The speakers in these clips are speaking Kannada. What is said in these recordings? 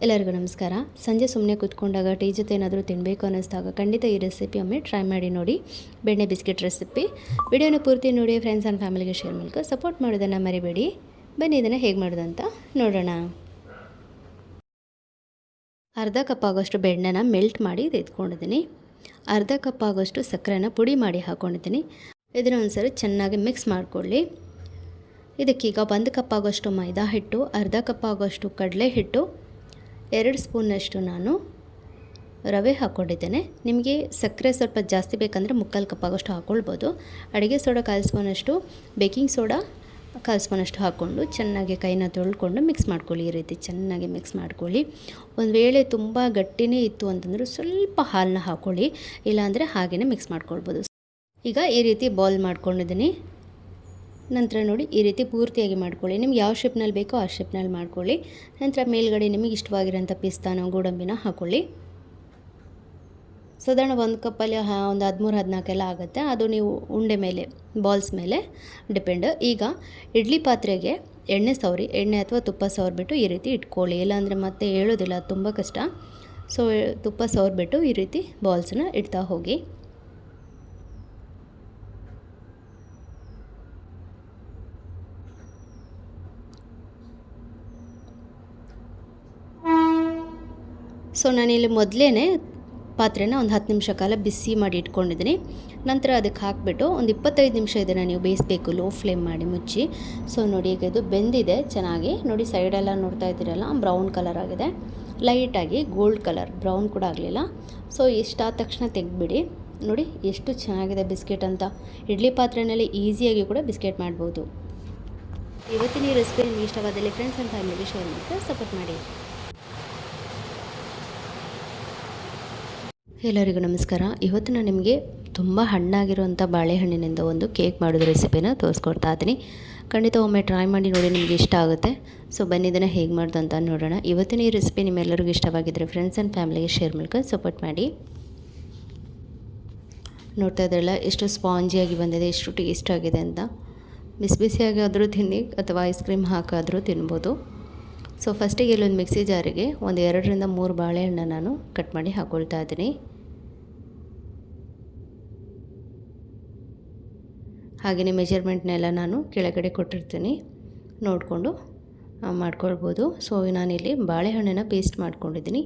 ಎಲ್ಲರಿಗೂ ನಮಸ್ಕಾರ. ಸಂಜೆ ಸುಮ್ಮನೆ ಕೂತ್ಕೊಂಡಾಗ ಟೀ ಜೊತೆ ಏನಾದರೂ ತಿನ್ನಬೇಕು ಅನ್ನಿಸ್ದಾಗ ಖಂಡಿತ ಈ ರೆಸಿಪಿ ಒಮ್ಮೆ ಟ್ರೈ ಮಾಡಿ ನೋಡಿ. ಬೆಣ್ಣೆ ಬಿಸ್ಕೆಟ್ ರೆಸಿಪಿ ವಿಡಿಯೋನ ಪೂರ್ತಿ ನೋಡಿ ಫ್ರೆಂಡ್ಸ್ ಆ್ಯಂಡ್ ಫ್ಯಾಮಿಲಿಗೆ ಶೇರ್ ಮೂಲಕ ಸಪೋರ್ಟ್ ಮಾಡೋದನ್ನು ಮರಿಬೇಡಿ. ಬನ್ನಿ ಇದನ್ನು ಹೇಗೆ ಮಾಡೋದಂತ ನೋಡೋಣ. ಅರ್ಧ ಕಪ್ ಆಗೋಷ್ಟು ಬೆಣ್ಣೆನ ಮೆಲ್ಟ್ ಮಾಡಿ ತೆಗೆದುಕೊಂಡಿದ್ದೀನಿ ಅರ್ಧ ಕಪ್ ಆಗೋಷ್ಟು ಸಕ್ಕರೆನ ಪುಡಿ ಮಾಡಿ ಹಾಕ್ಕೊಂಡಿದ್ದೀನಿ ಇದನ್ನು ಒಂದ್ಸರಿ ಚೆನ್ನಾಗಿ ಮಿಕ್ಸ್ ಮಾಡಿಕೊಳ್ಳಿ. ಇದಕ್ಕೀಗ ಒಂದು ಕಪ್ ಆಗೋಷ್ಟು ಮೈದಾ ಹಿಟ್ಟು, ಅರ್ಧ ಕಪ್ ಆಗೋಷ್ಟು ಕಡಲೆ ಹಿಟ್ಟು ಎರಡು ಸ್ಪೂನಷ್ಟು ನಾನು ರವೆ ಹಾಕ್ಕೊಂಡಿದ್ದೇನೆ. ನಿಮಗೆ ಸಕ್ಕರೆ ಸ್ವಲ್ಪ ಜಾಸ್ತಿ ಬೇಕಂದರೆ ಮುಕ್ಕಾಲು ಕಪ್ಪಾಗೋಷ್ಟು ಹಾಕ್ಕೊಳ್ಬೋದು. ಅಡುಗೆ ಸೋಡಾ ಕಾಲು ಸ್ಪೂನಷ್ಟು, ಬೇಕಿಂಗ್ ಸೋಡಾ ಕಾಲು ಸ್ಪೂನಷ್ಟು ಹಾಕ್ಕೊಂಡು ಚೆನ್ನಾಗಿ ಕೈನ ತೊಳ್ಕೊಂಡು ಮಿಕ್ಸ್ ಮಾಡ್ಕೊಳ್ಳಿ. ಈ ರೀತಿ ಚೆನ್ನಾಗಿ ಮಿಕ್ಸ್ ಮಾಡ್ಕೊಳ್ಳಿ. ಒಂದು ವೇಳೆ ತುಂಬ ಗಟ್ಟಿನೇ ಇತ್ತು ಅಂತಂದರೆ ಸ್ವಲ್ಪ ಹಾಲನ್ನ ಹಾಕ್ಕೊಳ್ಳಿ. ಇಲ್ಲಾಂದರೆ ಹಾಗೆಯೇ ಮಿಕ್ಸ್ ಮಾಡ್ಕೊಳ್ಬೋದು. ಈಗ ಈ ರೀತಿ ಬಾಲ್ ಮಾಡ್ಕೊಂಡಿದ್ದೀನಿ. ನಂತರ ನೋಡಿ ಈ ರೀತಿ ಪೂರ್ತಿಯಾಗಿ ಮಾಡ್ಕೊಳ್ಳಿ. ನಿಮ್ಗೆ ಯಾವ ಶೇಪ್ನಲ್ಲಿ ಬೇಕೋ ಆ ಶೇಪ್ನಲ್ಲಿ ಮಾಡ್ಕೊಳ್ಳಿ. ನಂತರ ಮೇಲ್ಗಡೆ ನಿಮಗೆ ಇಷ್ಟವಾಗಿರೋಂಥ ಪಿಸ್ತಾನ, ಗೋಡಂಬಿನ ಹಾಕ್ಕೊಳ್ಳಿ ಸಾಧಾರಣ ಒಂದು ಕಪ್ಪಲ್ಲಿ ಒಂದು ಹದಿಮೂರು, ಹದಿನಾಲ್ಕೆಲ್ಲ ಆಗುತ್ತೆ. ಅದು ನೀವು ಉಂಡೆ ಮೇಲೆ ಬಾಲ್ಸ್ ಮೇಲೆ ಡಿಪೆಂಡ್ ಈಗ ಇಡ್ಲಿ ಪಾತ್ರೆಗೆ ಎಣ್ಣೆ ಸವರಿ, ಎಣ್ಣೆ ಅಥವಾ ತುಪ್ಪ ಸವರ್ಬಿಟ್ಟು ಈ ರೀತಿ ಇಟ್ಕೊಳ್ಳಿ. ಇಲ್ಲಾಂದರೆ ಮತ್ತೆ ಹೇಳೋದಿಲ್ಲ ತುಂಬ ಕಷ್ಟ. ಸೊ ತುಪ್ಪ ಸವರ್ಬಿಟ್ಟು ಈ ರೀತಿ ಬಾಲ್ಸನ್ನ ಇಡ್ತಾ ಹೋಗಿ. ಸೊ ನಾನಿಲ್ಲಿ ಮೊದಲೇ ಪಾತ್ರೆನ ಒಂದು ಹತ್ತು ನಿಮಿಷ ಕಾಲ ಬಿಸಿ ಮಾಡಿ ಇಟ್ಕೊಂಡಿದ್ದೀನಿ. ನಂತರ ಅದಕ್ಕೆ ಹಾಕಿಬಿಟ್ಟು ಒಂದು ಇಪ್ಪತ್ತೈದು ನಿಮಿಷ ಇದನ್ನು ನೀವು ಬೇಯಿಸಬೇಕು, ಲೋ ಫ್ಲೇಮ್ ಮಾಡಿ ಮುಚ್ಚಿ. ಸೊ ನೋಡಿ ಈಗ ಇದು ಬೆಂದಿದೆ ಚೆನ್ನಾಗಿ. ನೋಡಿ ಸೈಡೆಲ್ಲ ನೋಡ್ತಾ ಇದ್ದೀರಲ್ಲ, ಬ್ರೌನ್ ಕಲರ್ ಆಗಿದೆ. ಲೈಟಾಗಿ ಗೋಲ್ಡ್ ಕಲರ್, ಬ್ರೌನ್ ಕೂಡ ಆಗಲಿಲ್ಲ. ಸೊ ಇಷ್ಟಾದ ತಕ್ಷಣ ತೆಗೆದ್ಬಿಡಿ. ನೋಡಿ ಎಷ್ಟು ಚೆನ್ನಾಗಿದೆ ಬಿಸ್ಕೆಟ್ ಅಂತ. ಇಡ್ಲಿ ಪಾತ್ರೆಯಲ್ಲಿ ಈಸಿಯಾಗಿ ಕೂಡ ಬಿಸ್ಕೆಟ್ ಮಾಡ್ಬೋದು. ಇವತ್ತಿನ ಈ ರೆಸಿಪಿ ನಿಮಗೆ ಇಷ್ಟವಾದಲ್ಲಿ ಫ್ರೆಂಡ್ಸ್ ಆ್ಯಂಡ್ ಫ್ಯಾಮಿಲಿಗೆ ಶೇರ್ ಮಾಡ್ತಾರೆ ಸಪೋರ್ಟ್ ಮಾಡಿ. ಎಲ್ಲರಿಗೂ ನಮಸ್ಕಾರ. ಇವತ್ತು ನಾನು ನಿಮಗೆ ತುಂಬ ಹಣ್ಣಾಗಿರುವಂಥ ಬಾಳೆಹಣ್ಣಿನಿಂದ ಒಂದು ಕೇಕ್ ಮಾಡೋದು ರೆಸಿಪಿನ ತೋರಿಸ್ಕೊಡ್ತಾ ಇದ್ದೀನಿ. ಖಂಡಿತ ಒಮ್ಮೆ ಟ್ರೈ ಮಾಡಿ ನೋಡಿ ನಿಮಗೆ ಇಷ್ಟ ಆಗುತ್ತೆ. ಸೊ ಬನ್ನಿ ಇದನ್ನು ಹೇಗೆ ಮಾಡೋದು ಅಂತ ನೋಡೋಣ. ಇವತ್ತಿನ ಈ ರೆಸಿಪಿ ನಿಮ್ಮೆಲ್ಲರಿಗೂ ಇಷ್ಟವಾಗಿದ್ದರೆ ಫ್ರೆಂಡ್ಸ್ ಆ್ಯಂಡ್ ಫ್ಯಾಮಿಲಿಗೆ ಶೇರ್ ಮೂಲಕ ಸಪೋರ್ಟ್ ಮಾಡಿ. ನೋಡ್ತಾ ಇದ್ರಲ್ಲ ಎಷ್ಟು ಸ್ಪಾಂಜಿಯಾಗಿ ಬಂದಿದೆ, ಎಷ್ಟು ಟೇಸ್ಟ್ ಆಗಿದೆ ಅಂತ. ಬಿಸಿ ಬಿಸಿಯಾಗಿ ಆದರೂ ತಿನ್ನಿ ಅಥವಾ ಐಸ್ ಕ್ರೀಮ್ ಹಾಕಾದರೂ ತಿನ್ಬೋದು. ಸೊ ಫಸ್ಟಿಗೆ ಇಲ್ಲೊಂದು ಮಿಕ್ಸಿ ಜಾರಿಗೆ ಒಂದು ಎರಡರಿಂದ ಮೂರು ಬಾಳೆಹಣ್ಣು ನಾನು ಕಟ್ ಮಾಡಿ ಹಾಕ್ಕೊಳ್ತಾ ಇದ್ದೀನಿ. ಹಾಗೆಯೇ ಮೆಜರ್ಮೆಂಟ್ನೆಲ್ಲ ನಾನು ಕೆಳಗಡೆ ಕೊಟ್ಟಿರ್ತೀನಿ. ನೋಡಿಕೊಂಡು ಮಾಡ್ಕೊಳ್ಬೋದು. ಸೊ, ನಾನಿಲ್ಲಿ ಬಾಳೆಹಣ್ಣನ್ನು ಪೇಸ್ಟ್ ಮಾಡ್ಕೊಂಡಿದ್ದೀನಿ.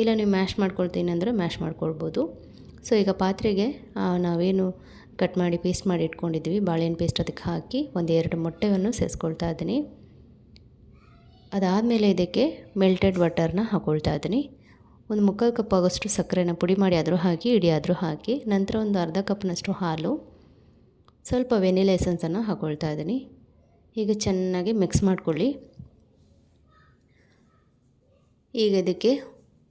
ಇಲ್ಲ, ನೀವು ಮ್ಯಾಶ್ ಮಾಡ್ಕೊಳ್ತೀನಿ ಅಂದರೆ ಮ್ಯಾಶ್ ಮಾಡ್ಕೊಳ್ಬೋದು. ಸೊ, ಈಗ ಪಾತ್ರೆಗೆ ನಾವೇನು ಕಟ್ ಮಾಡಿ ಪೇಸ್ಟ್ ಮಾಡಿ ಇಟ್ಕೊಂಡಿದ್ದೀವಿ, ಬಾಳೆಹಣ್ಣು ಪೇಸ್ಟ್ ಅದಕ್ಕೆ ಹಾಕಿ ಒಂದು ಎರಡು ಮೊಟ್ಟೆಯನ್ನು ಸೇರಿಸ್ಕೊಳ್ತಾ ಇದ್ದೀನಿ. ಅದಾದಮೇಲೆ ಇದಕ್ಕೆ ಮೆಲ್ಟೆಡ್ ಬಟರ್ನ ಹಾಕೊಳ್ತಾ ಇದ್ದೀನಿ. ಒಂದು ಮುಕ್ಕಾಲು ಕಪ್ ಆಗೋಷ್ಟು ಸಕ್ಕರೆನ ಪುಡಿ ಮಾಡಿ ಆದರೂ ಹಾಕಿ, ಇಡಿ ಆದರೂ ಹಾಕಿ, ನಂತರ ಒಂದು ಅರ್ಧ ಕಪ್ನಷ್ಟು ಹಾಲು ಸ್ವಲ್ಪ ವೆನಿಲಾ ಎಸೆನ್ಸನ್ನು ಹಾಕ್ಕೊಳ್ತಾ ಇದ್ದೀನಿ. ಈಗ ಚೆನ್ನಾಗಿ ಮಿಕ್ಸ್ ಮಾಡ್ಕೊಳ್ಳಿ. ಈಗ ಇದಕ್ಕೆ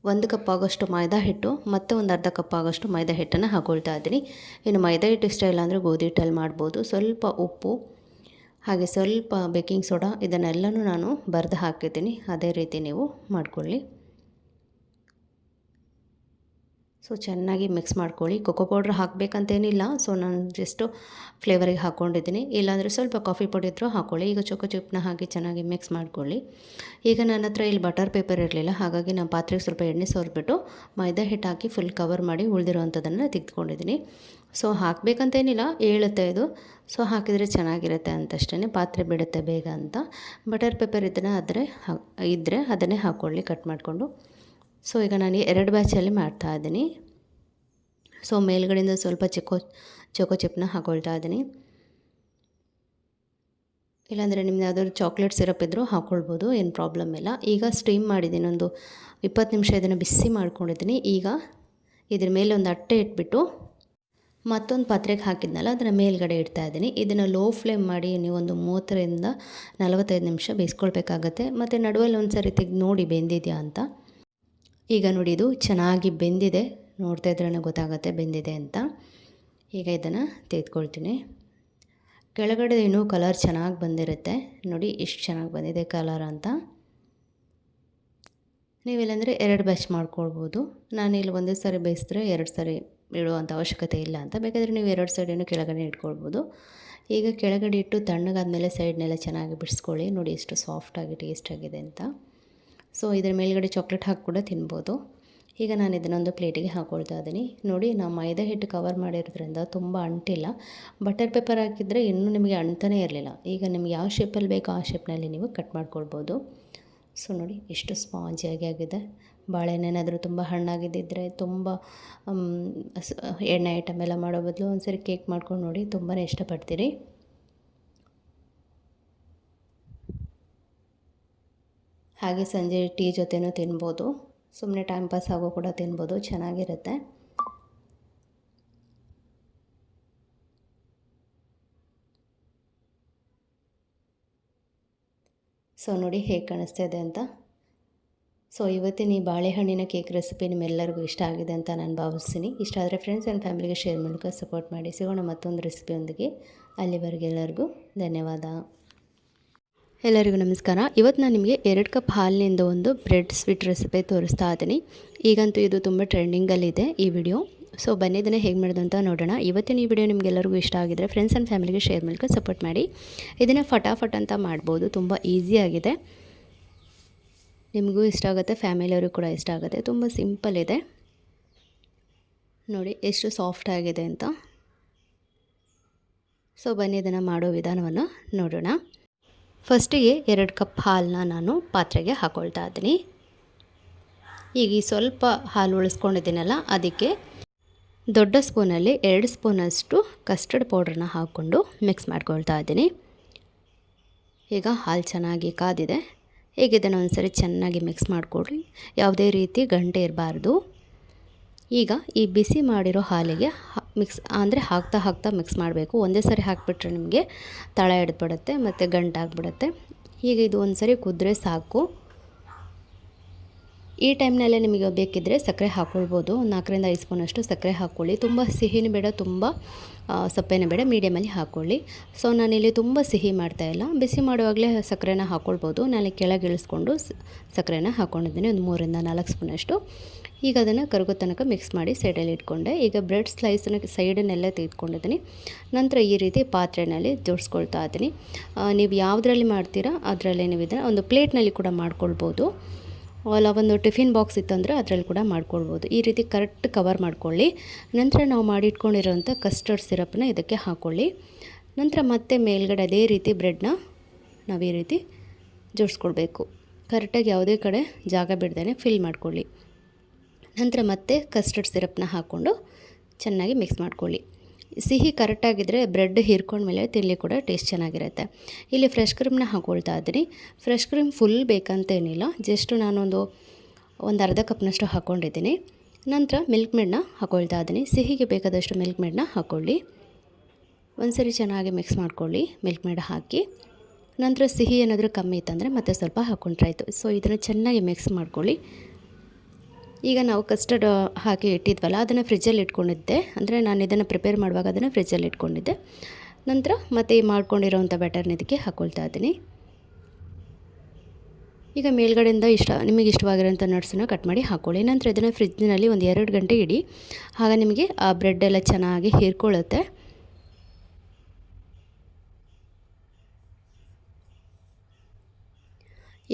ಒಂದು ಕಪ್ ಆಗೋಷ್ಟು ಮೈದಾ ಹಿಟ್ಟು ಮತ್ತು ಒಂದು ಅರ್ಧ ಕಪ್ ಆಗೋಷ್ಟು ಮೈದಾ ಹಿಟ್ಟನ್ನು ಹಾಕ್ಕೊಳ್ತಾ ಇದ್ದೀನಿ. ಇನ್ನು ಮೈದಾ ಹಿಟ್ಟು ಇಷ್ಟ ಇಲ್ಲ ಅಂದರೆ ಗೋಧಿ ಹಿಟ್ಟಲ್ಲಿ ಮಾಡ್ಬೋದು. ಸ್ವಲ್ಪ ಉಪ್ಪು, ಹಾಗೆ ಸ್ವಲ್ಪ ಬೇಕಿಂಗ್ ಸೋಡಾ ಇದನ್ನೆಲ್ಲನೂ ನಾನು ಬರೆದು ಹಾಕಿದ್ದೀನಿ. ಅದೇ ರೀತಿ ನೀವು ಮಾಡ್ಕೊಳ್ಳಿ. ಸೊ ಚೆನ್ನಾಗಿ ಮಿಕ್ಸ್ ಮಾಡ್ಕೊಳ್ಳಿ. ಕೊಕೋ ಪೌಡ್ರ್ ಹಾಕಬೇಕಂತೇನಿಲ್ಲ. ಸೊ ನಾನು ಜಸ್ಟು ಫ್ಲೇವರಿಗೆ ಹಾಕ್ಕೊಂಡಿದ್ದೀನಿ. ಇಲ್ಲಾಂದರೆ ಸ್ವಲ್ಪ ಕಾಫಿ ಪುಡಿ ಇದ್ದರೂ ಹಾಕ್ಕೊಳ್ಳಿ. ಈಗ ಚೊಕೋ ಚಿಪ್ನ ಹಾಕಿ ಚೆನ್ನಾಗಿ ಮಿಕ್ಸ್ ಮಾಡ್ಕೊಳ್ಳಿ. ಈಗ ನನ್ನ ಹತ್ರ ಇಲ್ಲಿ ಬಟರ್ ಪೇಪರ್ ಇರಲಿಲ್ಲ. ಹಾಗಾಗಿ ನಾನು ಪಾತ್ರೆಗೆ ಸ್ವಲ್ಪ ಎಣ್ಣೆ ಸೋರ್ಬಿಟ್ಟು ಮೈದಾ ಹಿಟ್ಟು ಹಾಕಿ ಫುಲ್ ಕವರ್ ಮಾಡಿ ಉಳಿದಿರೋವಂಥದ್ದನ್ನು ತೆಗೆದುಕೊಂಡಿದ್ದೀನಿ. ಸೊ ಹಾಕಬೇಕಂತೇನಿಲ್ಲ. ಹೇಳುತ್ತೆ ಇದು. ಸೊ ಹಾಕಿದರೆ ಚೆನ್ನಾಗಿರುತ್ತೆ ಅಂತಷ್ಟೇ ಪಾತ್ರೆ ಬಿಡುತ್ತೆ ಬೇಗ ಅಂತ. ಬಟರ್ ಪೇಪರ್ ಇದನ್ನು ಆದರೆ ಇದ್ದರೆ ಅದನ್ನೇ ಹಾಕ್ಕೊಳ್ಳಿ. ಕಟ್ ಮಾಡಿಕೊಂಡು. ಸೊ, ಈಗ ನಾನು ಎರಡು ಬ್ಯಾಚಲ್ಲಿ ಮಾಡ್ತಾ ಇದ್ದೀನಿ. ಸೊ, ಮೇಲ್ಗಡೆಯಿಂದ ಸ್ವಲ್ಪ ಚಿಕ್ಕೋ ಚೊಕೋ ಚಿಪ್ನ ಹಾಕೊಳ್ತಾ ಇದ್ದೀನಿ. ಇಲ್ಲಾಂದರೆ ನಿಮ್ದು ಯಾವುದಾದ್ರು ಚಾಕ್ಲೇಟ್ ಸಿರಪ್ ಇದ್ದರೂ ಹಾಕ್ಕೊಳ್ಬೋದು ಏನು ಪ್ರಾಬ್ಲಮ್ ಇಲ್ಲ. ಈಗ ಸ್ಟೀಮ್ ಮಾಡಿದ್ದೀನಿ, ಒಂದು ಇಪ್ಪತ್ತು ನಿಮಿಷ ಇದನ್ನು ಬಿಸಿ ಮಾಡ್ಕೊಂಡಿದ್ದೀನಿ. ಈಗ ಇದ್ರ ಮೇಲೆ ಒಂದು ಅಟ್ಟೆ ಇಟ್ಬಿಟ್ಟು ಮತ್ತೊಂದು ಪಾತ್ರೆಗೆ ಹಾಕಿದ್ನಲ್ಲ, ಅದನ್ನು ಮೇಲ್ಗಡೆ ಇಡ್ತಾ ಇದ್ದೀನಿ. ಇದನ್ನು ಲೋ ಫ್ಲೇಮ್ ಮಾಡಿ ನೀವು ಒಂದು ಮೂವತ್ತರಿಂದ ನಲವತ್ತೈದು ನಿಮಿಷ ಬೇಯಿಸ್ಕೊಳ್ಬೇಕಾಗತ್ತೆ. ಮತ್ತು ನಡುವಲ್ಲಿ ಒಂದು ಸರಿ ತೆಗೆದು ನೋಡಿ ಬೆಂದಿದೆಯಾ ಅಂತ. ಈಗ ನೋಡಿ ಇದು ಚೆನ್ನಾಗಿ ಬೆಂದಿದೆ. ನೋಡ್ತಾ ಇದ್ರೇ ಗೊತ್ತಾಗುತ್ತೆ ಬೆಂದಿದೆ ಅಂತ. ಈಗ ಇದನ್ನು ತೆಗೆದುಕೊಳ್ತೀನಿ. ಕೆಳಗಡೆ ಇನ್ನೂ ಕಲರ್ ಚೆನ್ನಾಗಿ ಬಂದಿರುತ್ತೆ. ನೋಡಿ ಎಷ್ಟು ಚೆನ್ನಾಗಿ ಬಂದಿದೆ ಕಲರ್ ಅಂತ. ನೀವಿಲ್ಲಾಂದರೆ ಎರಡು ಬ್ಯಾಚ್ ಮಾಡ್ಕೊಳ್ಬೋದು. ನಾನಿಲ್ಲಿ ಒಂದೇ ಸಾರಿ ಬೇಯಿಸಿದ್ರೆ ಎರಡು ಸಾರಿ ಇಡುವಂಥ ಅವಶ್ಯಕತೆ ಇಲ್ಲ ಅಂತ. ಬೇಕಾದರೆ ನೀವು ಎರಡು ಸೈಡನ್ನು ಕೆಳಗಡೆ ಇಟ್ಕೊಳ್ಬೋದು. ಈಗ ಕೆಳಗಡೆ ಇಟ್ಟು ತಣ್ಣಗಾದ್ಮೇಲೆ ಸೈಡ್ನೆಲ್ಲ ಚೆನ್ನಾಗಿ ಬಿಡಿಸ್ಕೊಳ್ಳಿ. ನೋಡಿ ಎಷ್ಟು ಸಾಫ್ಟಾಗಿ ಟೇಸ್ಟಾಗಿದೆ ಅಂತ. ಸೊ ಇದರ ಮೇಲ್ಗಡೆ ಚಾಕ್ಲೇಟ್ ಹಾಕಿ ಕೂಡ ತಿನ್ಬೋದು. ಈಗ ನಾನು ಇದನ್ನೊಂದು ಪ್ಲೇಟಿಗೆ ಹಾಕ್ಕೊಳ್ತಾ ಇದ್ದೀನಿ. ನೋಡಿ ನಾವು ಮೈದಾ ಹಿಟ್ಟು ಕವರ್ ಮಾಡಿರೋದ್ರಿಂದ ತುಂಬ ಅಂಟಿಲ್ಲ. ಬಟರ್ ಪೇಪರ್ ಹಾಕಿದರೆ ಇನ್ನೂ ನಿಮಗೆ ಅಂಟನೇ ಇರಲಿಲ್ಲ. ಈಗ ನಿಮ್ಗೆ ಯಾವ ಶೇಪಲ್ಲಿ ಬೇಕೋ ಆ ಶೇಪ್ನಲ್ಲಿ ನೀವು ಕಟ್ ಮಾಡ್ಕೊಳ್ಬೋದು. ಸೊ ನೋಡಿ, ಎಷ್ಟು ಸ್ಪಾಂಜಿಯಾಗಿ ಆಗಿದೆ. ಬಾಳೆಹಣ್ಣೇನಾದರೂ ತುಂಬ ಹಣ್ಣಾಗಿದ್ದಿದ್ರೆ ತುಂಬ ಎಣ್ಣೆ ಐಟಮ್ ಎಲ್ಲ ಮಾಡೋ ಬದಲು ಒಂದ್ಸರಿ ಕೇಕ್ ಮಾಡ್ಕೊಂಡು ನೋಡಿ ತುಂಬಾ ಇಷ್ಟಪಡ್ತೀರಿ ಹಾಗೆ ಸಂಜೆ ಟೀ ಜೊತೆನೂ ತಿನ್ಬೋದು. ಸುಮ್ಮನೆ ಟೈಮ್ ಪಾಸ್ ಆಗೋ ಕೂಡ ತಿನ್ಬೋದು. ಚೆನ್ನಾಗಿರುತ್ತೆ. ಸೊ ನೋಡಿ ಹೇಗೆ ಕಾಣಿಸ್ತಾ ಇದೆ ಅಂತ. ಸೊ ಇವತ್ತಿನ ಈ ಬಾಳೆಹಣ್ಣಿನ ಕೇಕ್ ರೆಸಿಪಿ ನಿಮ್ಮೆಲ್ಲರಿಗೂ ಇಷ್ಟ ಆಗಿದೆ ಅಂತ ನಾನು ಭಾವಿಸ್ತೀನಿ. ಇಷ್ಟ ಆದರೆ ಫ್ರೆಂಡ್ಸ್ ಆ್ಯಂಡ್ ಫ್ಯಾಮಿಲಿಗೆ ಶೇರ್ ಮೂಲಕ ಸಪೋರ್ಟ್ ಮಾಡಿ. ಸಿಗೋಣ ಮತ್ತೊಂದು ರೆಸಿಪಿಯೊಂದಿಗೆ ಅಲ್ಲಿವರೆಗೆಲ್ಲರಿಗೂ ಧನ್ಯವಾದ. ಎಲ್ಲರಿಗೂ ನಮಸ್ಕಾರ. ಇವತ್ತು ನಾನು ನಿಮಗೆ ಎರಡು ಕಪ್ ಹಾಲಿನಿಂದ ಒಂದು ಬ್ರೆಡ್ ಸ್ವೀಟ್ ರೆಸಿಪಿ ತೋರಿಸ್ತಾ ಇದ್ದೀನಿ. ಈಗಂತೂ ಇದು ತುಂಬ ಟ್ರೆಂಡಿಂಗಲ್ಲಿದೆ ಈ ವಿಡಿಯೋ ಸೊ ಬನ್ನಿ, ಇದನ್ನು ಹೇಗೆ ಮಾಡೋದು ಅಂತ ನೋಡೋಣ. ಇವತ್ತಿನ ಈ ವಿಡಿಯೋ ನಿಮಗೆಲ್ಲರಿಗೂ ಇಷ್ಟ ಆಗಿದ್ರೆ ಫ್ರೆಂಡ್ಸ್ ಆ್ಯಂಡ್ ಫ್ಯಾಮಿಲಿಗೆ ಶೇರ್ ಮೂಲಕ ಸಪೋರ್ಟ್ ಮಾಡಿ. ಇದನ್ನು ಫಟಾಫಟ್ ಅಂತ ಮಾಡ್ಬೋದು. ತುಂಬ ಈಸಿಯಾಗಿದೆ ನಿಮಗೂ ಇಷ್ಟ ಆಗುತ್ತೆ ಫ್ಯಾಮಿಲಿಯವ್ರಿಗೂ ಕೂಡ ಇಷ್ಟ ಆಗುತ್ತೆ. ತುಂಬ ಸಿಂಪಲ್ ಇದೆ. ನೋಡಿ, ಎಷ್ಟು ಸಾಫ್ಟ್ ಆಗಿದೆ ಅಂತ. ಸೊ ಬನ್ನಿ, ಇದನ್ನು ಮಾಡೋ ವಿಧಾನವನ್ನು ನೋಡೋಣ. ಫಸ್ಟಿಗೆ ಎರಡು ಕಪ್ ಹಾಲನ್ನ ನಾನು ಪಾತ್ರೆಗೆ ಹಾಕೊಳ್ತಾ ಇದ್ದೀನಿ. ಈಗ ಈ ಸ್ವಲ್ಪ ಹಾಲು ಉಳಿಸ್ಕೊಂಡಿದ್ದೀನಲ್ಲ, ಅದಕ್ಕೆ ದೊಡ್ಡ ಸ್ಪೂನಲ್ಲಿ ಎರಡು ಸ್ಪೂನಷ್ಟು ಕಸ್ಟರ್ಡ್ ಪೌಡ್ರನ್ನ ಹಾಕ್ಕೊಂಡು ಮಿಕ್ಸ್ ಮಾಡ್ಕೊಳ್ತಾ ಇದ್ದೀನಿ. ಈಗ ಹಾಲು ಚೆನ್ನಾಗಿ ಕಾದಿದೆ. ಈಗ ಇದನ್ನು ಒಂದ್ಸರಿ ಚೆನ್ನಾಗಿ ಮಿಕ್ಸ್ ಮಾಡಿಕೊಡ್ರಿ. ಯಾವುದೇ ರೀತಿ ಗಂಟೆ ಇರಬಾರ್ದು. ಈಗ ಈ ಬಿಸಿ ಮಾಡಿರೋ ಹಾಲಿಗೆ ಮಿಕ್ಸ್ ಅಂದರೆ ಹಾಕ್ತಾ ಹಾಕ್ತಾ ಮಿಕ್ಸ್ ಮಾಡಬೇಕು. ಒಂದೇ ಸರಿ ಹಾಕಿಬಿಟ್ರೆ ನಿಮಗೆ ತಳ ಹಿಡ್ಬಿಡುತ್ತೆ ಮತ್ತು ಗಂಟಾಗ್ಬಿಡುತ್ತೆ ಹೀಗೆ ಇದು ಒಂದು ಸರಿ ಕುದ್ರೆ ಸಾಕು. ಈ ಟೈಮ್ನಲ್ಲೇ ನಿಮಗೆ ಬೇಕಿದ್ದರೆ ಸಕ್ಕರೆ ಹಾಕ್ಕೊಳ್ಬೋದು ನಾಲ್ಕರಿಂದ ಐದು ಸ್ಪೂನಷ್ಟು ಸಕ್ಕರೆ ಹಾಕ್ಕೊಳ್ಳಿ. ತುಂಬ ಸಿಹಿನೂ ಬೇಡ, ತುಂಬ ಸಪ್ಪೆನೂ ಬೇಡ, ಮೀಡಿಯಮಲ್ಲಿ ಹಾಕ್ಕೊಳ್ಳಿ. ಸೊ, ನಾನಿಲ್ಲಿ ತುಂಬ ಸಿಹಿ ಮಾಡ್ತಾಯಿಲ್ಲ ಬಿಸಿ ಮಾಡುವಾಗಲೇ ಸಕ್ಕರೆನ ಹಾಕ್ಕೊಳ್ಬೋದು ನಾನು ಕೆಳಗೆ ಇಳಿಸ್ಕೊಂಡು ಸಕ್ಕರೆನ ಹಾಕ್ಕೊಂಡಿದ್ದೀನಿ ಒಂದು ಮೂರಿಂದ ನಾಲ್ಕು ಸ್ಪೂನಷ್ಟು. ಈಗ ಅದನ್ನು ಕರಗೋ ತನಕ ಮಿಕ್ಸ್ ಮಾಡಿ ಸೈಡಲ್ಲಿ ಇಟ್ಕೊಂಡೆ. ಈಗ ಬ್ರೆಡ್ ಸ್ಲೈಸನ್ನ ಸೈಡನ್ನೆಲ್ಲ ತೆಗೆದುಕೊಂಡಿದ್ದೀನಿ. ನಂತರ ಈ ರೀತಿ ಪಾತ್ರೆಯಲ್ಲಿ ಜೋಡಿಸ್ಕೊಳ್ತಾ ಇದ್ದೀನಿ. ನೀವು ಯಾವುದ್ರಲ್ಲಿ ಮಾಡ್ತೀರಾ ಅದರಲ್ಲಿ ನೀವು ಇದನ್ನು ಒಂದು ಪ್ಲೇಟ್ನಲ್ಲಿ ಕೂಡ ಮಾಡ್ಕೊಳ್ಬೋದು. ಅಲ್ಲ, ಒಂದು ಟಿಫಿನ್ ಬಾಕ್ಸ್ ಇತ್ತಂದರೆ ಅದರಲ್ಲಿ ಕೂಡ ಮಾಡ್ಕೊಳ್ಬೋದು. ಈ ರೀತಿ ಕರೆಕ್ಟ್ ಕವರ್ ಮಾಡ್ಕೊಳ್ಳಿ. ನಂತರ ನಾವು ಮಾಡಿಟ್ಕೊಂಡಿರೋಂಥ ಕಸ್ಟರ್ಡ್ ಸಿರಪ್ನ ಇದಕ್ಕೆ ಹಾಕ್ಕೊಳ್ಳಿ ನಂತರ ಮತ್ತೆ ಮೇಲ್ಗಡೆ ಅದೇ ರೀತಿ ಬ್ರೆಡ್ನ ನಾವು ಈ ರೀತಿ ಜೋಡಿಸ್ಕೊಳ್ಬೇಕು. ಕರೆಕ್ಟಾಗಿ ಯಾವುದೇ ಕಡೆ ಜಾಗ ಬಿಡ್ದೇ ಫಿಲ್ ಮಾಡ್ಕೊಳ್ಳಿ. ನಂತರ ಮತ್ತೆ ಕಸ್ಟರ್ಡ್ ಸಿರಪ್ನ ಹಾಕ್ಕೊಂಡು ಚೆನ್ನಾಗಿ ಮಿಕ್ಸ್ ಮಾಡ್ಕೊಳ್ಳಿ. ಸಿಹಿ ಕರೆಕ್ಟಾಗಿದ್ದರೆ ಬ್ರೆಡ್ ಹೀರ್ಕೊಂಡ್ಮೇಲೆ ತಿನ್ನಲಿ ಕೂಡ ಟೇಸ್ಟ್ ಚೆನ್ನಾಗಿರುತ್ತೆ. ಇಲ್ಲಿ ಫ್ರೆಶ್ ಕ್ರೀಮ್ನ ಹಾಕ್ಕೊಳ್ತಾ ಇದ್ದೀನಿ. ಫ್ರೆಶ್ ಕ್ರೀಮ್ ಫುಲ್ ಬೇಕಂತೇನಿಲ್ಲ ಜಸ್ಟ್ ನಾನೊಂದು ಒಂದು ಅರ್ಧ ಕಪ್ನಷ್ಟು ಹಾಕ್ಕೊಂಡಿದ್ದೀನಿ ನಂತರ ಮಿಲ್ಕ್ ಮೇಡನ್ನ ಹಾಕ್ಕೊಳ್ತಾ ಇದ್ದೀನಿ. ಸಿಹಿಗೆ ಬೇಕಾದಷ್ಟು ಮಿಲ್ಕ್ ಮೇಡನ್ನ ಹಾಕ್ಕೊಳ್ಳಿ ಒಂದ್ಸರಿ ಚೆನ್ನಾಗಿ ಮಿಕ್ಸ್ ಮಾಡ್ಕೊಳ್ಳಿ. ಮಿಲ್ಕ್ ಮೇಡ್ ಹಾಕಿ. ನಂತರ ಸಿಹಿ ಏನಾದರೂ ಕಮ್ಮಿ ಇತ್ತಂದರೆ ಮತ್ತೆ ಸ್ವಲ್ಪ ಹಾಕ್ಕೊಂಡ್ರಾಯ್ತು ಸೊ ಇದನ್ನು ಚೆನ್ನಾಗಿ ಮಿಕ್ಸ್ ಮಾಡ್ಕೊಳ್ಳಿ. ಈಗ ನಾವು ಕಸ್ಟರ್ಡ್ ಹಾಕಿ ಇಟ್ಟಿದ್ವಲ್ಲ, ಅದನ್ನು ಫ್ರಿಜ್ಜಲ್ಲಿ ಇಟ್ಕೊಂಡಿದ್ದೆ. ಅಂದರೆ ನಾನು ಇದನ್ನು ಪ್ರಿಪೇರ್ ಮಾಡುವಾಗ ಅದನ್ನು ಫ್ರಿಜ್ಜಲ್ಲಿ ಇಟ್ಕೊಂಡಿದ್ದೆ. ನಂತರ ಮತ್ತೆ ಈ ಮಾಡ್ಕೊಂಡಿರೋವಂಥ ಬ್ಯಾಟರ್ನ ಇದಕ್ಕೆ ಹಾಕ್ಕೊಳ್ತಾ ಇದ್ದೀನಿ. ಈಗ ಮೇಲ್ಗಡೆಯಿಂದ ಇಷ್ಟ, ನಿಮಗೆ ಇಷ್ಟವಾಗಿರೋಂಥ ನಟ್ಸನ್ನು ಕಟ್ ಮಾಡಿ ಹಾಕ್ಕೊಳ್ಳಿ ನಂತರ ಇದನ್ನು ಫ್ರಿಜ್ನಲ್ಲಿ ಒಂದು ಎರಡು ಗಂಟೆ ಇಡಿ. ಆಗ ನಿಮಗೆ ಆ ಬ್ರೆಡ್ ಎಲ್ಲ ಚೆನ್ನಾಗಿ ಹೀರ್ಕೊಳ್ಳುತ್ತೆ.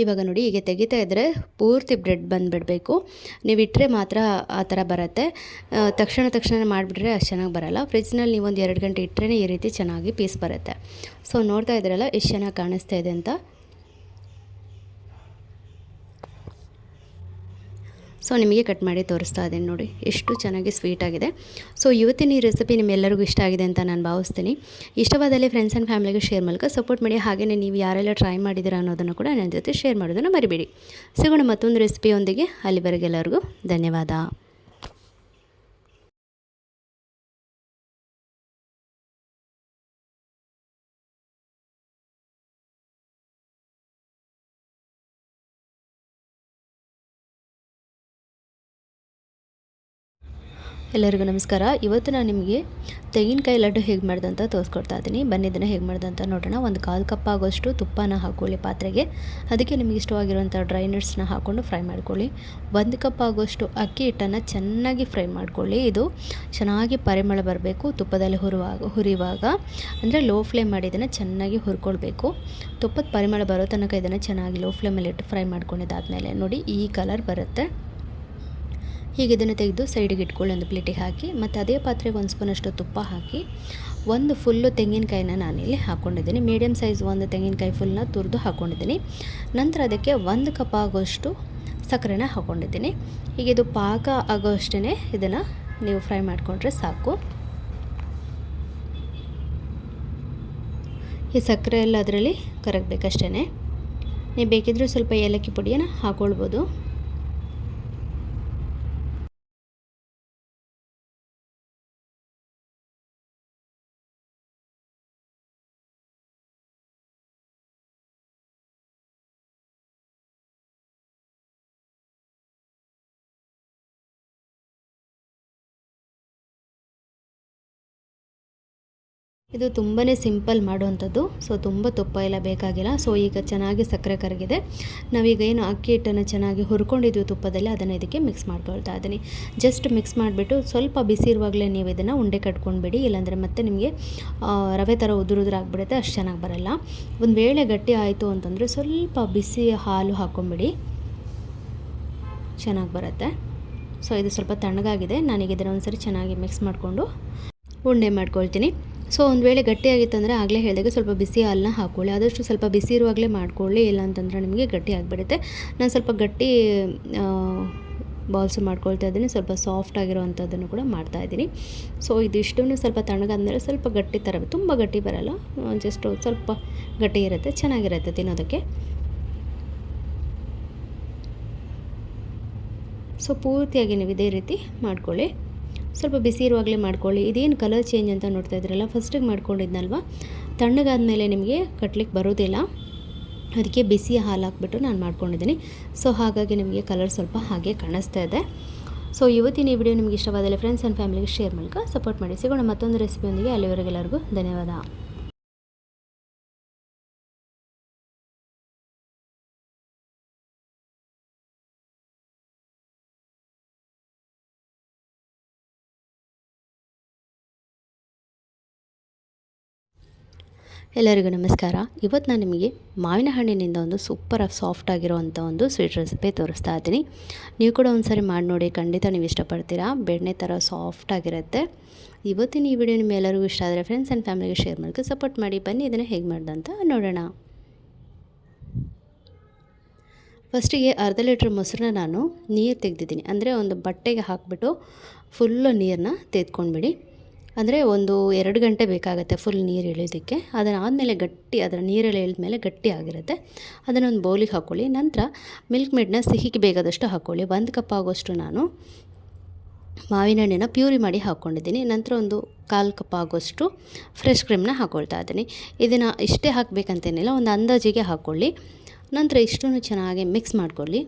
ಇವಾಗ ನೋಡಿ ಹೀಗೆ ತೆಗಿತಾ ಇದ್ದರೆ ಪೂರ್ತಿ ಬ್ರೆಡ್ ಬಂದುಬಿಡಬೇಕು. ನೀವು ಇಟ್ಟರೆ ಮಾತ್ರ ಆ ಥರ ಬರುತ್ತೆ. ತಕ್ಷಣ ತಕ್ಷಣ ಮಾಡಿಬಿಟ್ರೆ ಅಷ್ಟು ಚೆನ್ನಾಗಿ ಬರೋಲ್ಲ. ಫ್ರಿಜ್ನಲ್ಲಿ ನೀವೊಂದು ಎರಡು ಗಂಟೆ ಇಟ್ಟರೆ ಈ ರೀತಿ ಚೆನ್ನಾಗಿ ಪೀಸ್ ಬರುತ್ತೆ. ಸೊ ನೋಡ್ತಾ ಇದ್ರಲ್ಲ ಎಷ್ಟು ಚೆನ್ನಾಗಿ ಕಾಣಿಸ್ತಾ ಇದೆ ಅಂತ ಸೊ ನಿಮಗೆ ಕಟ್ ಮಾಡಿ ತೋರಿಸ್ತಾ ಇದ್ದೀನಿ ನೋಡಿ, ಎಷ್ಟು ಚೆನ್ನಾಗಿ ಸ್ವೀಟ್ ಆಗಿದೆ. ಸೊ ಇವತ್ತಿನ ಈ ರೆಸಿಪಿ ನಿಮ್ಮೆಲ್ಲರಿಗೂ ಇಷ್ಟ ಆಗಿದೆ ಅಂತ ನಾನು ಭಾವಿಸ್ತೀನಿ. ಇಷ್ಟವಾದಲ್ಲಿ ಫ್ರೆಂಡ್ಸ್ ಆ್ಯಂಡ್ ಫ್ಯಾಮಿಲಿಗೆ ಶೇರ್ ಮೂಲಕ ಸಪೋರ್ಟ್ ಮಾಡಿ ಹಾಗೆಯೇ ನೀವು ಯಾರೆಲ್ಲ ಟ್ರೈ ಮಾಡಿದಿರ ಅನ್ನೋದನ್ನು ಕೂಡ ನನ್ನ ಜೊತೆ ಶೇರ್ ಮಾಡೋದನ್ನು ಮರಿಬೇಡಿ. ಸಿಗೋಣ ಮತ್ತೊಂದು ರೆಸಿಪಿಯೊಂದಿಗೆ ಅಲ್ಲಿವರೆಗೆ ಎಲ್ಲರಿಗೂ ಧನ್ಯವಾದ. ಎಲ್ಲರಿಗೂ ನಮಸ್ಕಾರ. ಇವತ್ತು ನಾನು ನಿಮಗೆ ತೆಂಗಿನಕಾಯಿ ಲಡ್ಡು ಹೇಗೆ ಮಾಡ್ದೆ ಅಂತ ತೋರಿಸ್ಕೊಡ್ತಾ ಇದ್ದೀನಿ. ಬನ್ನಿ ಇದನ್ನು ಹೇಗೆ ಮಾಡ್ದೆ ಅಂತ ನೋಡೋಣ. ಒಂದು ಕಾಲು ಕಪ್ ಆಗೋಷ್ಟು ತುಪ್ಪನ ಹಾಕ್ಕೊಳ್ಳಿ ಪಾತ್ರೆಗೆ. ಅದಕ್ಕೆ ನಿಮಗೆ ಇಷ್ಟವಾಗಿರುವಂಥ ಡ್ರೈ ನಟ್ಸ್ನ ಹಾಕ್ಕೊಂಡು ಫ್ರೈ ಮಾಡ್ಕೊಳ್ಳಿ. ಒಂದು ಕಪ್ ಆಗೋಷ್ಟು ಅಕ್ಕಿ ಹಿಟ್ಟನ್ನು ಚೆನ್ನಾಗಿ ಫ್ರೈ ಮಾಡ್ಕೊಳ್ಳಿ. ಇದು ಚೆನ್ನಾಗಿ ಪರಿಮಳ ಬರಬೇಕು. ತುಪ್ಪದಲ್ಲಿ ಹುರುವಾಗ ಹುರಿಯುವಾಗ ಅಂದರೆ ಲೋ ಫ್ಲೇಮ್ ಮಾಡಿ ಇದನ್ನು ಚೆನ್ನಾಗಿ ಹುರ್ಕೊಳ್ಬೇಕು. ತುಪ್ಪದ ಪರಿಮಳ ಬರೋ ತನಕ ಇದನ್ನು ಚೆನ್ನಾಗಿ ಲೋ ಫ್ಲೇಮಲ್ಲಿ ಇಟ್ಟು ಫ್ರೈ ಮಾಡ್ಕೊಂಡಿದ್ದಾದಮೇಲೆ ನೋಡಿ ಈ ಕಲರ್ ಬರುತ್ತೆ. ಹೀಗೆ ಇದನ್ನು ತೆಗೆದು ಸೈಡಿಗೆ ಇಟ್ಕೊಳ್ಳಿ, ಒಂದು ಪ್ಲೇಟಿಗೆ ಹಾಕಿ, ಮತ್ತು ಅದೇ ಪಾತ್ರೆಗೆ ಒಂದು ಸ್ಪೂನಷ್ಟು ತುಪ್ಪ ಹಾಕಿ, ಒಂದು ಫುಲ್ಲು ತೆಂಗಿನಕಾಯಿನ ನಾನಿಲ್ಲಿ ಹಾಕ್ಕೊಂಡಿದ್ದೀನಿ ಮೀಡಿಯಮ್ ಸೈಜ್ ಒಂದು ತೆಂಗಿನಕಾಯಿ ಫುಲ್ನ ತುರಿದು ಹಾಕ್ಕೊಂಡಿದ್ದೀನಿ ನಂತರ ಅದಕ್ಕೆ ಒಂದು ಕಪ್ ಆಗೋಷ್ಟು ಸಕ್ಕರೆನ ಹಾಕ್ಕೊಂಡಿದ್ದೀನಿ ಈಗ ಇದು ಪಾಕ ಆಗೋ ಅಷ್ಟೇ ಇದನ್ನು ನೀವು ಫ್ರೈ ಮಾಡಿಕೊಂಡ್ರೆ ಸಾಕು. ಈ ಸಕ್ಕರೆ ಎಲ್ಲ ಅದರಲ್ಲಿ ಕರಗಬೇಕಷ್ಟೇ ನೀವು ಬೇಕಿದ್ದರೂ ಸ್ವಲ್ಪ ಏಲಕ್ಕಿ ಪುಡಿಯನ್ನು ಹಾಕ್ಕೊಳ್ಬೋದು ಇದು ತುಂಬಾ ಸಿಂಪಲ್ ಮಾಡುವಂಥದ್ದು. ಸೊ, ತುಂಬ ತುಪ್ಪ ಎಲ್ಲ ಬೇಕಾಗಿಲ್ಲ. ಸೊ, ಈಗ ಚೆನ್ನಾಗಿ ಸಕ್ಕರೆ ಕರಗಿದೆ. ನಾವೀಗ ಏನು ಅಕ್ಕಿ ಹಿಟ್ಟನ್ನು ಚೆನ್ನಾಗಿ ಹುರ್ಕೊಂಡಿದ್ವಿ ತುಪ್ಪದಲ್ಲಿ, ಅದನ್ನು ಇದಕ್ಕೆ ಮಿಕ್ಸ್ ಮಾಡ್ಕೊಳ್ತಾ ಇದ್ದೀನಿ. ಜಸ್ಟ್ ಮಿಕ್ಸ್ ಮಾಡಿಬಿಟ್ಟು ಸ್ವಲ್ಪ ಬಿಸಿ ಇರುವಾಗಲೇ ನೀವು ಇದನ್ನು ಉಂಡೆ ಕಟ್ಕೊಂಡ್ಬಿಡಿ. ಇಲ್ಲಾಂದರೆ ಮತ್ತೆ ನಿಮಗೆ ರವೆ ಥರ ಉದುರುದ್ರ ಆಗಿಬಿಡುತ್ತೆ, ಅಷ್ಟು ಚೆನ್ನಾಗಿ ಬರಲ್ಲ. ಒಂದು ವೇಳೆ ಗಟ್ಟಿ ಆಯಿತು ಅಂತಂದರೆ ಸ್ವಲ್ಪ ಬಿಸಿ ಹಾಲು ಹಾಕ್ಕೊಂಬಿಡಿ ಚೆನ್ನಾಗಿ ಬರುತ್ತೆ. ಸೊ, ಇದು ಸ್ವಲ್ಪ ತಣ್ಣಗಾಗಿದೆ. ನಾನೀಗ ಇದನ್ನು ಒಂದ್ಸರಿ ಚೆನ್ನಾಗಿ ಮಿಕ್ಸ್ ಮಾಡಿಕೊಂಡು ಉಂಡೆ ಮಾಡ್ಕೊಳ್ತೀನಿ. ಸೊ ಒಂದು ವೇಳೆ ಗಟ್ಟಿಯಾಗಿತ್ತು ಅಂದರೆ ಆಗಲೇ ಹೇಳಿದಾಗ ಸ್ವಲ್ಪ ಬಿಸಿ ಹಾಲನ್ನ ಹಾಕ್ಕೊಳ್ಳಿ ಆದಷ್ಟು ಸ್ವಲ್ಪ ಬಿಸಿ ಇರುವಾಗಲೇ ಮಾಡ್ಕೊಳ್ಳಿ. ಇಲ್ಲ ಅಂತಂದರೆ ನಿಮಗೆ ಗಟ್ಟಿ ಆಗಿಬಿಡುತ್ತೆ. ನಾನು ಸ್ವಲ್ಪ ಗಟ್ಟಿ ಬಾಲ್ಸ್ ಮಾಡ್ಕೊಳ್ತಾ ಇದ್ದೀನಿ. ಸ್ವಲ್ಪ ಸಾಫ್ಟ್ ಆಗಿರೋವಂಥದ್ದನ್ನು ಕೂಡ ಮಾಡ್ತಾ ಇದ್ದೀನಿ. ಸೊ ಇದಿಷ್ಟು ಸ್ವಲ್ಪ ತಣ್ಣಗಾದ್ಮೇಲೆ ಸ್ವಲ್ಪ ಗಟ್ಟಿ ಥರ ತುಂಬ ಗಟ್ಟಿ ಬರಲ್ಲ. ಜಸ್ಟ್ ಸ್ವಲ್ಪ ಗಟ್ಟಿ ಇರುತ್ತೆ, ಚೆನ್ನಾಗಿರುತ್ತೆ ತಿನ್ನೋದಕ್ಕೆ. ಸೊ ಪೂರ್ತಿಯಾಗಿ ನೀವು ಇದೇ ರೀತಿ ಮಾಡ್ಕೊಳ್ಳಿ. ಸ್ವಲ್ಪ ಬಿಸಿ ಇರುವಾಗಲೇ ಮಾಡ್ಕೊಳ್ಳಿ. ಇದೇನು ಕಲರ್ ಚೇಂಜ್ ಅಂತ ನೋಡ್ತಾ ಇದ್ರಲ್ಲ ಫಸ್ಟಿಗೆ ಮಾಡ್ಕೊಂಡಿದ್ನಲ್ವ? ತಣ್ಣಗಾದಮೇಲೆ ನಿಮಗೆ ಕಟ್ಲಿಕ್ಕೆ ಬರೋದಿಲ್ಲ. ಅದಕ್ಕೆ ಬಿಸಿ ಹಾಲು ಹಾಕ್ಬಿಟ್ಟು ನಾನು ಮಾಡ್ಕೊಂಡಿದ್ದೀನಿ. ಸೊ ಹಾಗಾಗಿ ನಿಮಗೆ ಕಲರ್ ಸ್ವಲ್ಪ ಹಾಗೆ ಕಾಣಿಸ್ತಾ ಇದೆ. ಸೊ ಇವತ್ತಿನ ಈ ವಿಡಿಯೋ ನಿಮಗೆ ಇಷ್ಟವಾದಲ್ಲಿ ಫ್ರೆಂಡ್ಸ್ ಆ್ಯಂಡ್ ಫ್ಯಾಮಿಲಿಗೆ ಶೇರ್ ಮೂಲಕ ಸಪೋರ್ಟ್ ಮಾಡಿ. ಸಿಗೋಣ ಮತ್ತೊಂದು ರೆಸಿಪಿಯೊಂದಿಗೆ ಅಲ್ಲಿವರೆಗೆಲ್ಲರಿಗೂ ಧನ್ಯವಾದ. ಎಲ್ಲರಿಗೂ ನಮಸ್ಕಾರ. ಇವತ್ತು ನಾನು ನಿಮಗೆ ಮಾವಿನ ಹಣ್ಣಿನಿಂದ ಒಂದು ಸೂಪರಾಗಿ ಸಾಫ್ಟ್ ಆಗಿರೋವಂಥ ಒಂದು ಸ್ವೀಟ್ ರೆಸಿಪಿ ತೋರಿಸ್ತಾ ಇದ್ದೀನಿ. ನೀವು ಕೂಡ ಒಂದು ಮಾಡಿ ನೋಡಿ, ಖಂಡಿತ ನೀವು ಇಷ್ಟಪಡ್ತೀರಾ? ಬೆಣ್ಣೆ ಥರ ಸಾಫ್ಟ್ ಆಗಿರುತ್ತೆ. ಇವತ್ತಿನ ಈ ವಿಡಿಯೋ ನಿಮ್ಮ ಎಲ್ಲರಿಗೂ ಇಷ್ಟ ಆದರೆ ಫ್ರೆಂಡ್ಸ್ ಆ್ಯಂಡ್ ಫ್ಯಾಮಿಲಿಗೆ ಶೇರ್ ಮಾಡೋಕ್ಕೆ ಸಪೋರ್ಟ್ ಮಾಡಿ. ಬನ್ನಿ, ಇದನ್ನು ಹೇಗೆ ಮಾಡ್ದಂತ ನೋಡೋಣ. ಫಸ್ಟಿಗೆ ಅರ್ಧ ಲೀಟ್ರ್ ಮೊಸರನ್ನ ನಾನು ನೀರು ತೆಗೆದಿದ್ದೀನಿ. ಅಂದರೆ ಒಂದು ಬಟ್ಟೆಗೆ ಹಾಕಿಬಿಟ್ಟು ಫುಲ್ಲು ನೀರನ್ನ ತೆಗೆದ್ಕೊಂಡ್ಬಿಡಿ ಅಂದರೆ ಒಂದು ಎರಡು ಗಂಟೆ ಬೇಕಾಗುತ್ತೆ ಫುಲ್ ನೀರು ಇಳಿಯೋದಕ್ಕೆ ಅದನ್ನಾದಮೇಲೆ ಗಟ್ಟಿ, ಅದರ ನೀರೆಲ್ಲ ಇಳಿದ ಮೇಲೆ ಗಟ್ಟಿ ಆಗಿರುತ್ತೆ. ಅದನ್ನು ಒಂದು ಬೌಲಿಗೆ ಹಾಕ್ಕೊಳ್ಳಿ ನಂತರ ಮಿಲ್ಕ್ ಮೇಡನ್ನ ಸಿಹಿಗೆ ಬೇಕಾದಷ್ಟು ಹಾಕ್ಕೊಳ್ಳಿ ಒಂದು ಕಪ್ ಆಗೋಷ್ಟು ನಾನು ಮಾವಿನ ಹಣ್ಣಿನ ಪ್ಯೂರಿ ಮಾಡಿ ಹಾಕ್ಕೊಂಡಿದ್ದೀನಿ ನಂತರ ಒಂದು ಕಾಲು ಕಪ್ ಆಗೋಷ್ಟು ಫ್ರೆಶ್ ಕ್ರೀಮ್ನ ಹಾಕ್ಕೊಳ್ತಾ ಇದ್ದೀನಿ. ಇದನ್ನು ಇಷ್ಟೇ ಹಾಕಬೇಕಂತೇನಿಲ್ಲ, ಒಂದು ಅಂದಾಜಿಗೆ ಹಾಕ್ಕೊಳ್ಳಿ ನಂತರ ಇಷ್ಟನ್ನು ಚೆನ್ನಾಗಿ ಮಿಕ್ಸ್ ಮಾಡ್ಕೊಳ್ಳಿ.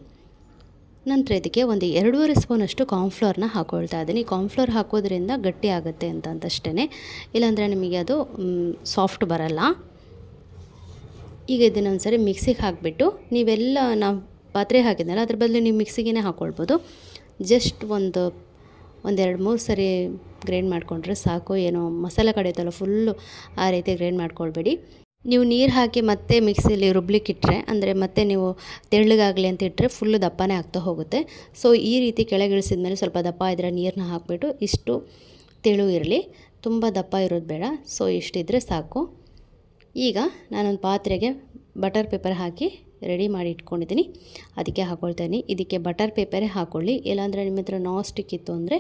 ನಂತರ ಇದಕ್ಕೆ ಒಂದು ಎರಡೂವರೆ ಸ್ಪೂನಷ್ಟು ಕಾರ್ನ್ಫ್ಲೋರ್ನ ಹಾಕ್ಕೊಳ್ತಾ ಇದ್ದೀನಿ. ಕಾರ್ನ್ಫ್ಲೋರ್ ಹಾಕೋದ್ರಿಂದ ಗಟ್ಟಿ ಆಗುತ್ತೆ ಅಂತಂದಷ್ಟೇ ಇಲ್ಲಾಂದರೆ ನಿಮಗೆ ಅದು ಸಾಫ್ಟ್ ಬರಲ್ಲ. ಈಗ ಇದನ್ನು ಒಂದ್ಸರಿ ಮಿಕ್ಸಿಗೆ ಹಾಕಿಬಿಟ್ಟು ನೀವೆಲ್ಲ, ನಾವು ಪಾತ್ರೆ ಹಾಕಿದ್ನಲ್ಲ, ಅದ್ರ ಬದಲು ನೀವು ಮಿಕ್ಸಿಗೆ ಹಾಕ್ಕೊಳ್ಬೋದು ಜಸ್ಟ್ ಒಂದು, ಒಂದೆರಡು, ಮೂರು ಸರಿ ಗ್ರೈಂಡ್ ಮಾಡಿಕೊಂಡ್ರೆ ಸಾಕು. ಏನೋ ಮಸಾಲೆ ಕಡೆಯುತ್ತಲ್ಲ ಫುಲ್ಲು ಆ ರೀತಿ ಗ್ರೈಂಡ್ ಮಾಡ್ಕೊಳ್ಬೇಡಿ. ನೀವು ನೀರು ಹಾಕಿ ಮತ್ತೆ ಮಿಕ್ಸಿಲಿ ರುಬ್ಲಿಕ್ಕಿಟ್ರೆ ಅಂದರೆ ಮತ್ತೆ ನೀವು ತೆಳ್ಳಗಾಗಲಿ ಅಂತ ಇಟ್ಟರೆ ಫುಲ್ಲು ದಪ್ಪನೇ ಆಗ್ತಾ ಹೋಗುತ್ತೆ. ಸೊ ಈ ರೀತಿ ಕೆಳಗಿಳಿಸಿದ ಮೇಲೆ ಸ್ವಲ್ಪ ದಪ್ಪ ಇದ್ದರೆ ನೀರನ್ನ ಹಾಕಿಬಿಟ್ಟು ಇಷ್ಟು ತೆಳು ಇರಲಿ. ತುಂಬ ದಪ್ಪ ಇರೋದು ಬೇಡ. ಸೊ ಇಷ್ಟಿದ್ರೆ ಸಾಕು. ಈಗ ನಾನೊಂದು ಪಾತ್ರೆಗೆ ಬಟರ್ ಪೇಪರ್ ಹಾಕಿ ರೆಡಿ ಮಾಡಿ ಇಟ್ಕೊಂಡಿದ್ದೀನಿ. ಅದಕ್ಕೆ ಹಾಕ್ಕೊಳ್ತೀನಿ ಇದಕ್ಕೆ ಬಟರ್ ಪೇಪರೇ ಹಾಕ್ಕೊಳ್ಳಿ ಇಲ್ಲಾಂದರೆ ನಿಮ್ಮ ಹತ್ರ ಸ್ಟಿಕ್ ಇತ್ತು ಅಂದರೆ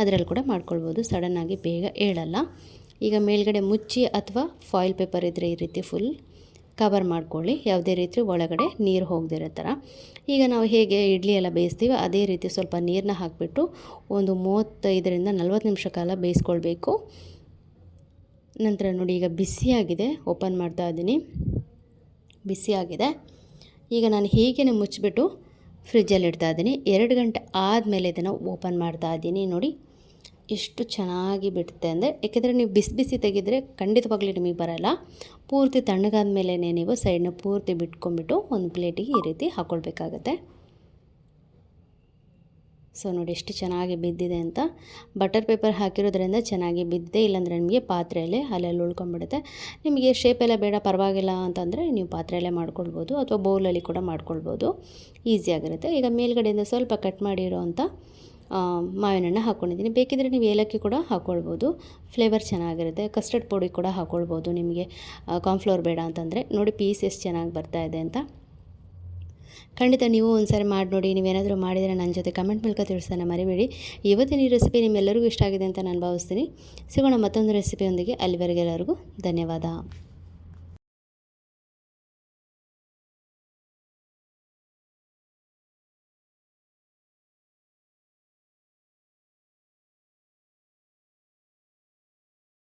ಅದರಲ್ಲಿ ಕೂಡ ಮಾಡ್ಕೊಳ್ಬೋದು. ಸಡನ್ನಾಗಿ ಬೇಗ ಹೇಳಲ್ಲ ಈಗ ಮೇಲ್ಗಡೆ ಮುಚ್ಚಿ ಅಥವಾ ಫಾಯಿಲ್ ಪೇಪರ್ ಇದ್ದರೆ ಈ ರೀತಿ ಫುಲ್ ಕವರ್ ಮಾಡ್ಕೊಳ್ಳಿ. ಯಾವುದೇ ರೀತಿ ಒಳಗಡೆ ನೀರು ಹೋಗದಿರೋ ಥರ. ಈಗ ನಾವು ಹೇಗೆ ಇಡ್ಲಿ ಎಲ್ಲ ಬೇಯಿಸ್ತೀವಿ ಅದೇ ರೀತಿ ಸ್ವಲ್ಪ ನೀರನ್ನ ಹಾಕಿಬಿಟ್ಟು ಒಂದು ಮೂವತ್ತೈದರಿಂದ ನಲ್ವತ್ತು ನಿಮಿಷ ಕಾಲ ಬೇಯಿಸ್ಕೊಳ್ಬೇಕು. ನಂತರ ನೋಡಿ ಈಗ ಬಿಸಿಯಾಗಿದೆ. ಓಪನ್ ಮಾಡ್ತಾ ಇದ್ದೀನಿ. ಬಿಸಿಯಾಗಿದೆ. ಈಗ ನಾನು ಹೀಗೆ ಮುಚ್ಚಿಬಿಟ್ಟು ಫ್ರಿಜ್ಜಲ್ಲಿ ಇಡ್ತಾ ಇದ್ದೀನಿ. ಎರಡು ಗಂಟೆ ಆದಮೇಲೆ ಇದನ್ನು ಓಪನ್ ಮಾಡ್ತಾ ಇದ್ದೀನಿ ನೋಡಿ. ಎಷ್ಟು ಚೆನ್ನಾಗಿ ಬಿಡುತ್ತೆ ಅಂದರೆ ಏಕೆಂದರೆ ನೀವು ಬಿಸಿ ಬಿಸಿ ತೆಗೆದರೆ ಖಂಡಿತವಾಗ್ಲೂ ನಿಮಗೆ ಬರಲ್ಲ. ಪೂರ್ತಿ ತಣ್ಣಗಾದ ಮೇಲೇ ನೀವು ಸೈಡ್ನ ಪೂರ್ತಿ ಬಿಟ್ಕೊಂಡ್ಬಿಟ್ಟು ಒಂದು ಪ್ಲೇಟಿಗೆ ಈ ರೀತಿ ಹಾಕ್ಕೊಳ್ಬೇಕಾಗತ್ತೆ ಸೊ ನೋಡಿ ಎಷ್ಟು ಚೆನ್ನಾಗಿ ಬಿದ್ದಿದೆ ಅಂತ. ಬಟರ್ ಪೇಪರ್ ಹಾಕಿರೋದ್ರಿಂದ ಚೆನ್ನಾಗಿ ಬಿದ್ದಿದೆ, ಇಲ್ಲಾಂದರೆ ನಿಮಗೆ ಪಾತ್ರೆಯಲ್ಲೇ ಅಲ್ಲೆಲ್ಲ ಉಳ್ಕೊಂಬಿಡುತ್ತೆ ನಿಮಗೆ ಶೇಪೆಲ್ಲ ಬೇಡ, ಪರವಾಗಿಲ್ಲ ಅಂತಂದರೆ ನೀವು ಪಾತ್ರೆಯಲ್ಲೇ ಮಾಡ್ಕೊಳ್ಬೋದು ಅಥವಾ ಬೌಲಲ್ಲಿ ಕೂಡ ಮಾಡ್ಕೊಳ್ಬೋದು. ಈಸಿಯಾಗಿರುತ್ತೆ ಈಗ ಮೇಲ್ಗಡೆಯಿಂದ ಸ್ವಲ್ಪ ಕಟ್ ಮಾಡಿರೋ ಅಂಥ ಮಾವಿನ ಹಣ್ಣು ಹಾಕ್ಕೊಂಡಿದ್ದೀನಿ ಬೇಕಿದ್ದರೆ ನೀವು ಏಲಕ್ಕಿ ಕೂಡ ಹಾಕ್ಕೊಳ್ಬೋದು ಫ್ಲೇವರ್ ಚೆನ್ನಾಗಿರುತ್ತೆ. ಕಸ್ಟರ್ಡ್ ಪುಡಿ ಕೂಡ ಹಾಕ್ಕೊಳ್ಬೋದು ನಿಮಗೆ. ಕಾನ್ಫ್ಲೋರ್ ಬೇಡ ಅಂತಂದರೆ. ನೋಡಿ ಪೀಸ್ ಎಷ್ಟು ಚೆನ್ನಾಗಿ ಬರ್ತಾ ಇದೆ ಅಂತ. ಖಂಡಿತ ನೀವು ಒಂದ್ಸರಿ ಮಾಡಿ ನೋಡಿ. ನೀವೇನಾದರೂ ಮಾಡಿದರೆ ನನ್ನ ಜೊತೆ ಕಮೆಂಟ್ ಮೂಲಕ ತಿಳಿಸ್ತಾನೆ ಮರಿಬೇಡಿ. ಇವತ್ತಿನ ಈ ರೆಸಿಪಿ ನಿಮ್ಮೆಲ್ಲರಿಗೂ ಇಷ್ಟ ಆಗಿದೆ ಅಂತ ನಾನು ಭಾವಿಸ್ತೀನಿ. ಸಿಗೋಣ ಮತ್ತೊಂದು ರೆಸಿಪಿಯೊಂದಿಗೆ ಅಲ್ಲಿವರೆಗೆ ಎಲ್ಲರಿಗೂ ಧನ್ಯವಾದ.